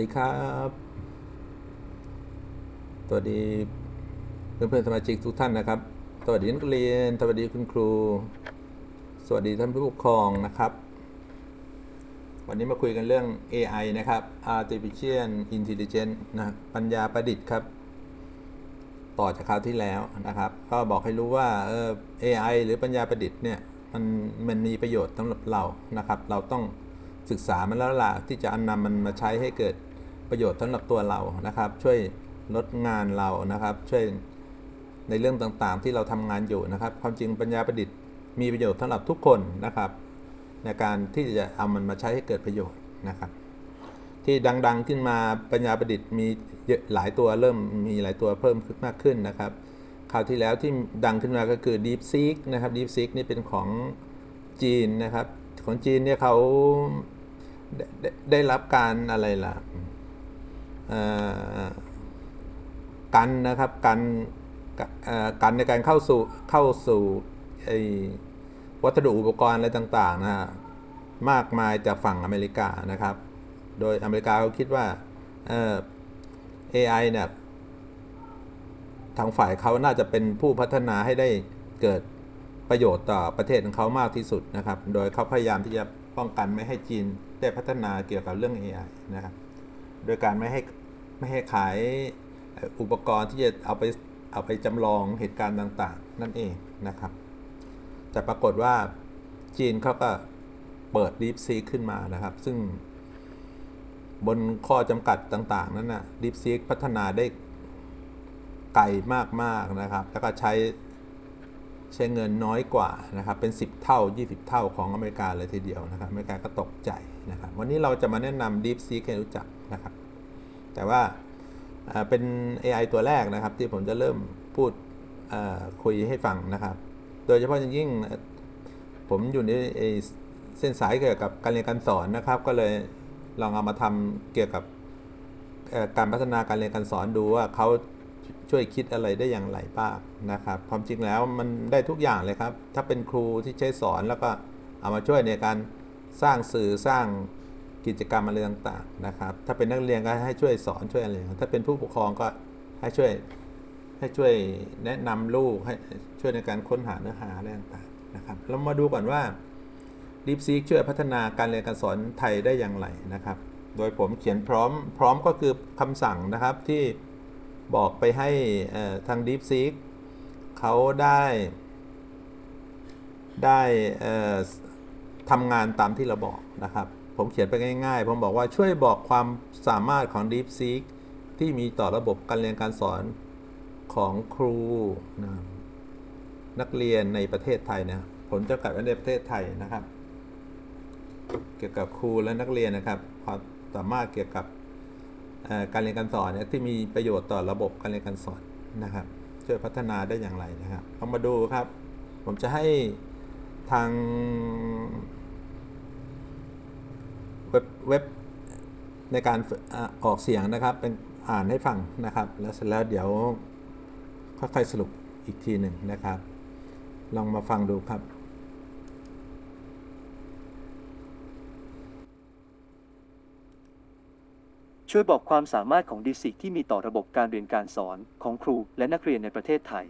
วัสดีครับ สวัสดีเพื่อนเพื่อนสมาชิกทุกท่านนะครับ สวัสดีนักเรียน สวัสดีคุณครู สวัสดีท่านผู้ปกครองนะครับ วันนี้มาคุยกันเรื่อง AI นะครับ Artificial Intelligence นะ ปัญญาประดิษฐ์ครับ ต่อจากคราวที่แล้วนะครับ ก็บอกให้รู้ว่าเออ AI หรือปัญญาประดิษฐ์เนี่ย มันมันมีประโยชน์สำหรับเรา นะครับ เราต้องศึกษามันแล้วล่ะที่จะนำมันมาใช้ให้เกิด ประโยชน์สำหรับตัวเรานะครับ ช่วยลดงานเรานะครับ ช่วยในเรื่องต่างๆ ที่เราทำงานอยู่นะครับ ความจริงปัญญาประดิษฐ์มีประโยชน์สำหรับทุกคนนะครับ ในการที่จะเอามันมาใช้ให้เกิดประโยชน์นะครับ ที่ดังๆขึ้นมาปัญญาประดิษฐ์มีหลายตัวเริ่มมีหลายตัวเพิ่มขึ้นมากขึ้นนะครับคราวที่แล้วที่ดังขึ้นมาก็คือ DeepSeek นะครับ DeepSeek นี่เป็นของจีนนะครับ ของจีนเนี่ยเขาได้ได้รับการอะไรล่ะ กันนะครับกันกันในการเข้าสู่เข้าสู่ไอ้วัสดุอุปกรณ์อะไรต่างๆนะฮะมากมายจากฝั่งอเมริกานะครับ โดยอเมริกาเขาคิดว่าเอ่อ AI เนี่ยทางฝ่ายเขาน่าจะเป็นผู้พัฒนาให้ได้เกิดประโยชน์ต่อประเทศของเขามากที่สุดนะครับ โดยเขาพยายามที่จะป้องกันไม่ให้จีนได้พัฒนาเกี่ยวกับเรื่อง AI นะครับ โดยการไม่ให้ ไม่ให้ขายอุปกรณ์ที่จะเอาไปเอาไปจำลองเหตุการณ์ต่าง ๆ นั่นเองนะครับ แต่ปรากฏว่าจีนเขาก็เปิด Deep s e a ขึ้นมานะครับ ซึ่งบนข้อจำกัดต่าง ๆ นั้นนะ DeepSeek พัฒนาได้ไกลมาก ๆ นะครับ แล้วก็ใช้ใช้เงินน้อยกว่านะครับ เป็น 10 เท่า 20 เท่าของอเมริกาเลยทีเดียวนะครับ อเมริกาก็ตกใจนะครับ วันนี้เราจะมาแนะนำ Deep Sea ให้รู้จักนะครับ แต่ว่าเป็น AI ตัวแรกนะครับ ที่ผมจะเริ่มพูดคุยให้ฟังนะครับ โดยเฉพาะอย่างยิ่งผมอยู่ในเส้นสายเกี่ยวกับการเรียนการสอนนะครับ ก็เลยลองเอามาทำเกี่ยวกับการพัฒนาการเรียนการสอนดูว่าเขาช่วยคิดอะไรได้อย่างไรบ้างนะครับ ความจริงแล้วมันได้ทุกอย่างเลยครับ ถ้าเป็นครูที่ใช้สอนแล้วก็เอามาช่วยในการสร้างสื่อสร้าง กิจกรรมอะไรต่างๆนะครับ ถ้าเป็นนักเรียนก็ให้ช่วยสอนช่วยอะไรถ้าเป็นผู้ปกครองก็ให้ช่วยให้ช่วยแนะนำลูกให้ช่วยในการค้นหาเนื้อหาอะไรต่างๆนะครับเรามาดูก่อนว่า DeepSeek ช่วยพัฒนาการเรียนการสอนไทยได้อย่างไรนะครับ โดยผมเขียนพร้อมพร้อมก็คือคำสั่งนะครับที่บอกไปให้ทาง DeepSeek เขาได้ได้ทำงานตามที่เราบอกนะครับ ผมเขียนไปง่ายๆ ผมบอกว่าช่วยบอกความสามารถของ DeepSeek ที่มีต่อระบบการเรียนการสอนของครูนะนักเรียนในประเทศไทยนะผมจะกัดไว้ในประเทศไทยนะครับ เกี่ยวกับครูและนักเรียนนะครับ ความสามารถเกี่ยวกับการเรียนการสอนเนี่ยที่มีประโยชน์ต่อระบบการเรียนการสอนนะครับ ช่วยพัฒนาได้อย่างไรนะครับเรามาดูครับ ผมจะให้ทาง เว็บเว็บในการอออกเสียงนะครับ เป็นอ่านให้ฟังนะครับ แล้วเสร็จแล้วเดี๋ยวค่อยๆสรุปอีกทีหนึ่งนะครับ ลองมาฟังดูครับช่วยบอกความสามารถของดิสิกที่มีต่อระบบการเรียนการสอนของครูและนักเรียนในประเทศไทย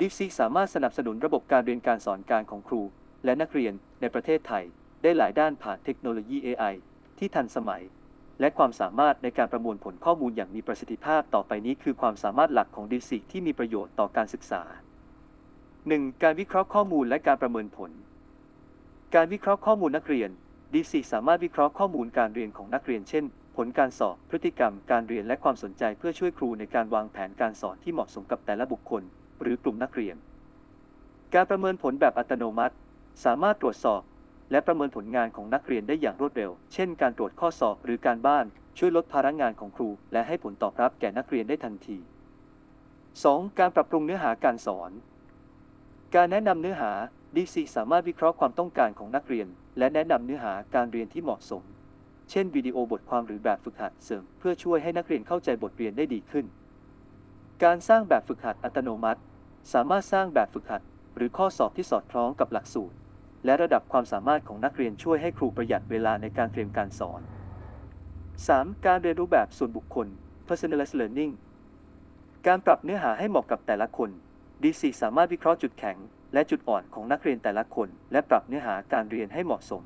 ดิสิกสามารถสนับสนุนระบบการเรียนการสอนการของครูและนักเรียนในประเทศไทย ได้หลายด้านผ่านเทคโนโลยี AI ที่ทันสมัย และความสามารถในการประมวลผลข้อมูลอย่างมีประสิทธิภาพต่อไปนี้คือความสามารถหลักของดิสิกที่มีประโยชน์ต่อการศึกษา 1. การวิเคราะห์ข้อมูลและการประเมินผล การวิเคราะห์ข้อมูลนักเรียน D4 สามารถวิเคราะห์ข้อมูลการเรียนของนักเรียนเช่น ผลการสอบ พฤติกรรม การเรียนและความสนใจเพื่อช่วยครูในการวางแผนการสอนที่เหมาะสมกับแต่ละบุคคล หรือกลุ่มนักเรียน การประเมินผลแบบอัตโนมัติ สามารถตรวจสอบ และประเมินผลงานของนักเรียนได้อย่างรวดเร็ว เช่นการตรวจข้อสอบหรือการบ้าน ช่วยลดภาระงานของครู และให้ผลตอบรับแก่นักเรียนได้ทันที 2. การปรับปรุงเนื้อหาการสอน การแนะนำเนื้อหา DC สามารถวิเคราะห์ความต้องการของนักเรียน และแนะนำเนื้อหาการเรียนที่เหมาะสม เช่นวิดีโอบทความหรือแบบฝึกหัดเสริม เพื่อช่วยให้นักเรียนเข้าใจบทเรียนได้ดีขึ้น การสร้างแบบฝึกหัดอัตโนมัติ สามารถสร้างแบบฝึกหัด หรือข้อสอบที่สอดคล้องกับหลักสูตร และระดับความสามารถของนักเรียนช่วยให้ครูประหยัดเวลาในการเตรียมการสอน 3. การเรียนรู้แบบส่วนบุคคล personalized learning การปรับเนื้อหาให้เหมาะกับแต่ละคน DC สามารถวิเคราะห์จุดแข็ง และจุดอ่อนของนักเรียนแต่ละคน และปรับเนื้อหาการเรียนให้เหมาะสม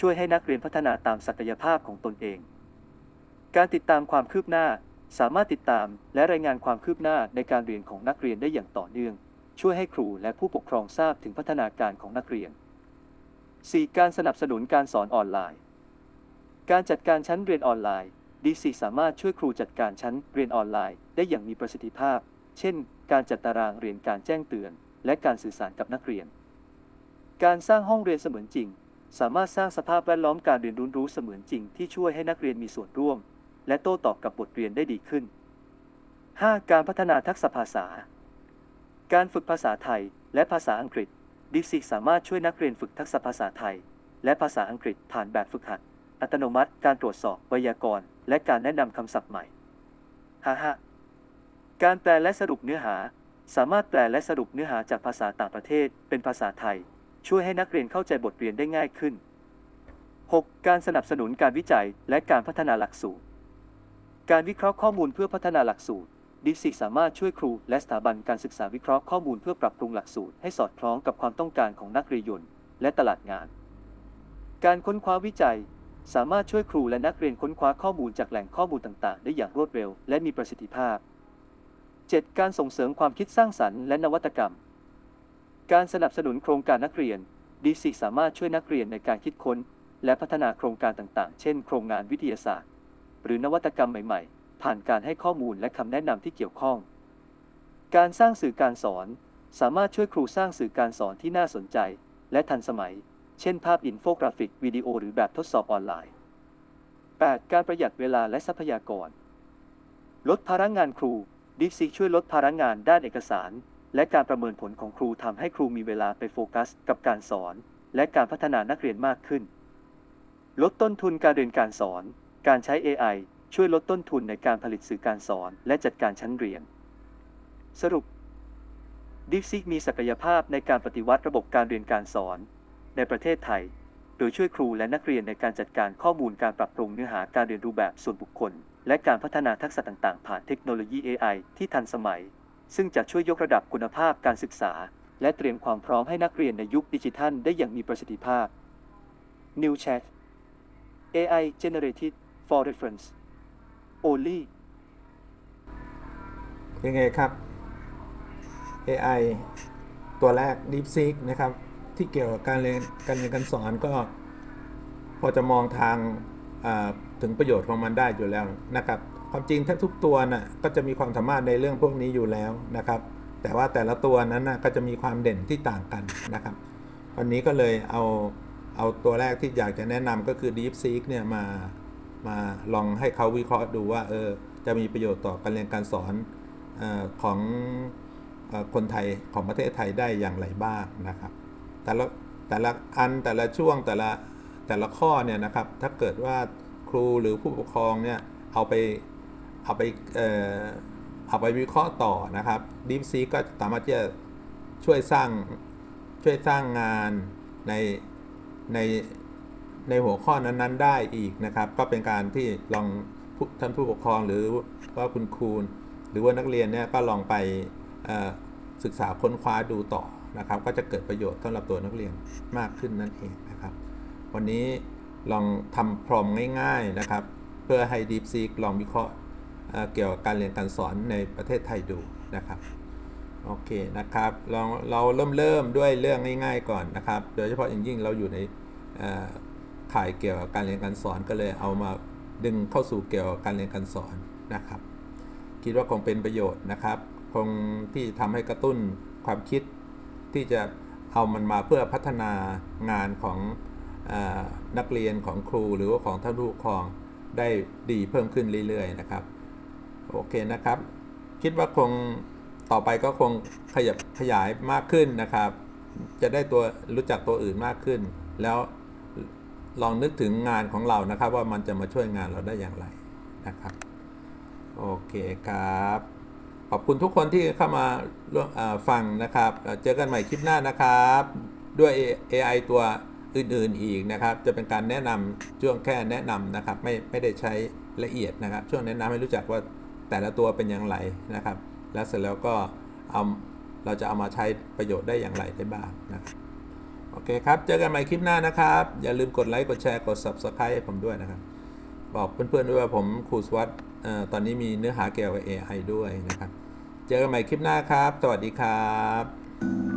ช่วยให้นักเรียนพัฒนาตามศักยภาพของตนเอง การติดตามความคืบหน้า สามารถติดตามและรายงานความคืบหน้าในการเรียนของนักเรียนได้อย่างต่อเนื่อง ช่วยให้ครูและผู้ปกครองทราบถึงพัฒนาการของนักเรียน 4. การสนับสนุนการสอนออนไลน์ การจัดการชั้นเรียนออนไลน์ DC สามารถช่วยครูจัดการชั้นเรียนออนไลน์ได้อย่างมีประสิทธิภาพ เช่น การจัดตารางเรียนการแจ้งเตือน และการสื่อสารกับนักเรียน การสร้างห้องเรียนเสมือนจริง สามารถสร้างสภาพแวดล้อมการเรียนรู้รู้เสมือนจริงที่ช่วยให้นักเรียนมีส่วนร่วม และโต้ตอบกับบทเรียนได้ดีขึ้น 5. การพัฒนาทักษะภาษา การฝึกภาษาไทยและภาษาอังกฤษ ดิสิสามารถช่วยนักเรียนฝึกทักษะภาษาไทย และภาษาอังกฤษผ่านแบบฝึกหัด อัตโนมัติการตรวจสอบไวยากรณ์ และการแนะนำคำศัพท์ใหม่ฮ่าฮการแปลและสรุปเนื้อหา สามารถแปลและสรุปเนื้อหาจากภาษาต่างประเทศ เป็นภาษาไทย ช่วยให้นักเรียนเข้าใจบทเรียนได้ง่ายขึ้น 6. การสนับสนุนการวิจัยและการพัฒนาหลักสูตร การวิเคราะห์ข้อมูลเพื่อพัฒนาหลักสูตร ดิสิสามารถช่วยครูและสถาบันการศึกษาวิเคราะห์ข้อมูลเพื่อปรับปรุงหลักสูตรให้สอดคล้องกับความต้องการของนักเรียนและตลาดงาน การค้นคว้าวิจัย สามารถช่วยครูและนักเรียนค้นคว้าข้อมูลจากแหล่งข้อมูลต่างๆ ได้อย่างรวดเร็วและมีประสิทธิภาพ 7. การส่งเสริมความคิดสร้างสรรค์และนวัตกรรม การสนับสนุนโครงการนักเรียนดีสิสามารถช่วยนักเรียนในการคิดค้น และพัฒนาโครงการต่างๆ เช่น โครงงานวิทยาศาสตร์ หรือนวัตกรรมใหม่ ๆ ผ่านการให้ข้อมูลและคำแนะนำที่เกี่ยวข้อง การสร้างสื่อการสอน สามารถช่วยครูสร้างสื่อการสอนที่น่าสนใจ และทันสมัย เช่นภาพอินโฟกราฟิกวิดีโอหรือแบบทดสอบออนไลน์ 8. การประหยัดเวลาและทรัพยากร ลดภาระงานครูดิซีช่วยลดภาระงานด้านเอกสาร และการประเมินผลของครูทำให้ครูมีเวลาไปโฟกัส กับการสอน และการพัฒนานักเรียนมากขึ้น ลดต้นทุนการเรียนการสอน การใช้ AI ช่วยลดต้นทุนในการผลิตสื่อการสอน และจัดการชั้นเรียน สรุปดิซิมีศักยภาพในการปฏิวัติระบบการเรียนการสอน ในประเทศไทย โดยช่วยครูและนักเรียนในการจัดการข้อมูลการปรับปรุงเนื้อหาการเรียนรู้แบบส่วนบุคคล และการพัฒนาทักษะต่างๆ ผ่านเทคโนโลยี AI ที่ทันสมัย ซึ่งจะช่วยยกระดับคุณภาพการศึกษา และเตรียมความพร้อมให้นักเรียนในยุคดิจิทัลได้อย่างมีประสิทธิภาพ New Chat AI generated for reference only เป็นไงครับ AI ตัวแรก DeepSeek นะครับ ที่เกี่ยวกับการเรียนการเรียนการสอนก็ พอจะมองทางถึงประโยชน์ของมันได้อยู่แล้วนะครับ ความจริงแทบทุกตัวนะ่ะก็จะมีความสามารถในเรื่องพวกนี้อยู่แล้วนะครับ แต่ว่าแต่ละตัวนั้นนะก็จะมีความเด่นที่ต่างกันนะครับ วันนี้ก็เลยเอาเอาตัวแรกที่อยากจะแนะนำก็คือ DeepSeek เนี่ยมา มาลองให้เขาวิเคราะห์ดูว่าเออจะมีประโยชน์ต่อการเรียนการสอนออของออคนไทยของประเทศไทยได้อย่างไรบ้างนะครับ แต่ละแต่ละอันแต่ละช่วงแต่ละแต่ละข้อเนี่ยนะครับถ้าเกิดว่าครูหรือผู้ปกครองเนี่ยเอาไปเอาไปเอ่อเอาไปวิเคราะห์ต่อนะครับ DeepSeek ก็สามารถที่จะช่วยสร้างช่วยสร้างงานในใน ในหัวข้อนั้นๆ ได้อีกนะครับ ก็เป็นการที่ลองท่านผู้ปกครองหรือว่าคุณครูหรือว่านักเรียนเนี่ยก็ลองไปศึกษาค้นคว้าดูต่อนะครับ ก็จะเกิดประโยชน์สำหรับตัวนักเรียนมากขึ้นนั่นเองนะครับ วันนี้ลองทำพรอมง่าย ๆนะครับ เพื่อให้ DeepSeek ลองวิเคราะห์เกี่ยวกับการเรียนการสอนในประเทศไทยดูนะครับโอเคนะครับเราเราเริ่มเริ่มด้วยเรื่องง่าย ๆ ก่อนนะครับ โดยเฉพาะอย่างยิ่งเราอยู่ใน ข่ายเกี่ยวกับการเรียนการสอนก็เลยเอามาดึงเข้าสู่เกี่ยวกับการเรียนการสอนนะครับ คิดว่าคงเป็นประโยชน์นะครับ คงที่ทำให้กระตุ้นความคิดที่จะเอามันมาเพื่อพัฒนางานของอนักเรียนของครูหรือว่าของท่านผู้ปกครองได้ดีเพิ่มขึ้นเรื่อยๆนะครับ โอเคนะครับ คิดว่าคงต่อไปก็คงขยับขยายมากขึ้นนะครับ จะได้ตัวรู้จักตัวอื่นมากขึ้น แล้ว ลองนึกถึงงานของเรานะครับ ว่ามันจะมาช่วยงานเราได้อย่างไรนะครับ โอเคครับ ขอบคุณทุกคนที่เข้ามาฟังนะครับเอ่อเจอกันใหม่คลิปหน้านะครับ ด้วย AI ตัวอื่นๆอีกนะครับ จะเป็นการแนะนำช่วงแค่แนะนำนะครับ ไม่ไม่ได้ใช้ละเอียดนะครับ ช่วงแนะนำให้รู้จักว่าแต่ละตัวเป็นอย่างไรนะครับ แล้วเสร็จแล้วก็เอาเราจะเอามาใช้ประโยชน์ได้อย่างไรได้บ้างนะครับ โอเคครับ เจอกันใหม่คลิปหน้านะครับ อย่าลืมกดไลค์ กดแชร์ กด Subscribe ให้ผมด้วยนะครับ บอกเพื่อนๆด้วยว่าผมครูสวัสด์ตอนนี้มีเนื้อหาเกี่ยวกับ AI ด้วยนะครับ เจอกันใหม่คลิปหน้าครับ สวัสดีครับ